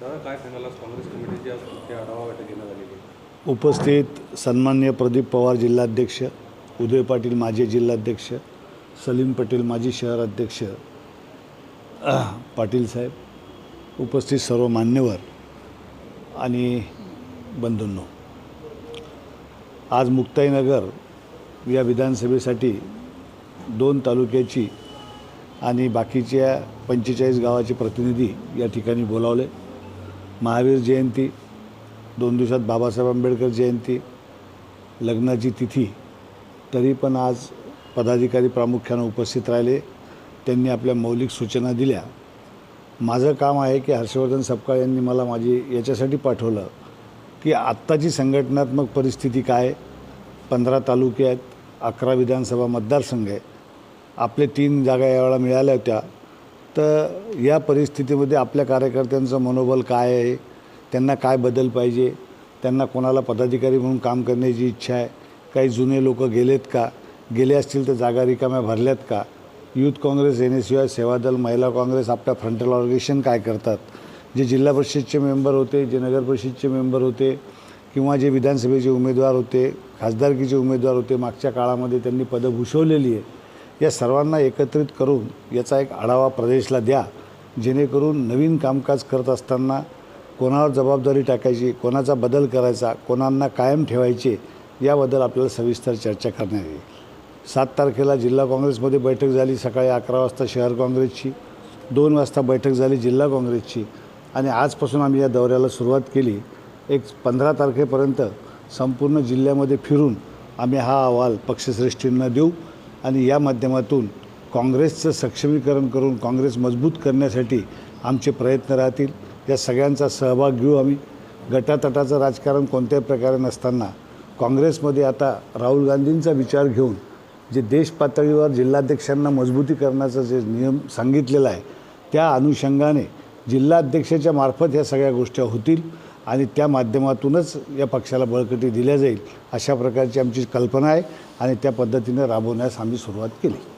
दादा काय सांगाल? काँग्रेस कमिटीची आढावा बैठक घेण्यात आलेली उपस्थित सन्मान्य प्रदीप पवार जिल्हाध्यक्ष उदय पाटील माजी जिल्हाध्यक्ष सलीम पटेल माजी शहराध्यक्ष पाटील साहेब उपस्थित सर्व मान्यवर आणि बंधूंनो आज मुक्ताईनगर या विधानसभेसाठी दोन तालुक्याची आणि बाकीच्या पंचेचाळीस गावाचे प्रतिनिधी या ठिकाणी बोलावले. महावीर जयंती दोन दिवसात बाबासाहेब आंबेडकर जयंती लग्नाची तिथी. तरी पण आज पदाधिकारी प्रामुख्यानं उपस्थित राहिले. त्यांनी आपल्या मौलिक सूचना दिल्या. माझं काम आहे की हर्षवर्धन सपकाळ यांनी मला माझी याच्यासाठी पाठवलं की आत्ताची संघटनात्मक परिस्थिती काय? पंधरा तालुके आहेत अकरा विधानसभा मतदारसंघ आहे. आपले तीन जागा यावेळा मिळाल्या होत्या. तर या परिस्थितीमध्ये आपल्या कार्यकर्त्यांचं मनोबल काय आहे? त्यांना काय बदल पाहिजे? त्यांना कोणाला पदाधिकारी म्हणून काम करण्याची इच्छा आहे? काही जुने लोक गेलेत का? गेले असतील तर जागा रिकाम्या भरल्यात का? Youth Congress N S U I Sevadal महिला काँग्रेस आपल्या फ्रंटल ऑर्गेनायझेशन काय करतात? जे जिल्हा परिषदचे मेंबर होते जे नगर परिषदचे मेंबर होते किंवा जे विधानसभेचे उमेदवार होते खासदारकीचे उमेदवार होते मागच्या काळामध्ये त्यांनी पदं भूषवलेली आहे या सर्वांना एकत्रित करून याचा एक आढावा प्रदेशला द्या. जेणेकरून नवीन कामकाज करत असताना कोणावर जबाबदारी टाकायची कोणाचा बदल करायचा कोणांना कायम ठेवायचे याबद्दल आपल्याला सविस्तर चर्चा करण्यात येईल. सात तारखेला जिल्हा काँग्रेसमध्ये बैठक झाली सकाळी अकरा वाजता शहर काँग्रेसची दोन वाजता बैठक झाली जिल्हा काँग्रेसची आणि आजपासून आम्ही या दौऱ्याला सुरुवात केली. एक पंधरा तारखेपर्यंत संपूर्ण जिल्ह्यामध्ये फिरून आम्ही हा अहवाल पक्षश्रेष्ठींना देऊ. आणि या माध्यमातून काँग्रेसचं सक्षमीकरण करून काँग्रेस मजबूत करण्यासाठी आमचे प्रयत्न राहतील. या सगळ्यांचा सहभाग घेऊ आम्ही. गटातटाचं राजकारण कोणत्याही प्रकारे नसताना काँग्रेसमध्ये आता राहुल गांधींचा विचार घेऊन जे देश पातळीवर जिल्हाध्यक्षांना मजबूतीकरणाचा जे नियम सांगितलेला आहे त्या अनुषंगाने जिल्हाध्यक्षाच्या मार्फत ह्या सगळ्या गोष्टी होतील. आणि त्या माध्यमातूनच या पक्षाला बळकटी दिल्या जाईल अशा प्रकारची आमची कल्पना आहे आणि त्या पद्धतीनं राबवण्यास आम्ही सुरुवात केली.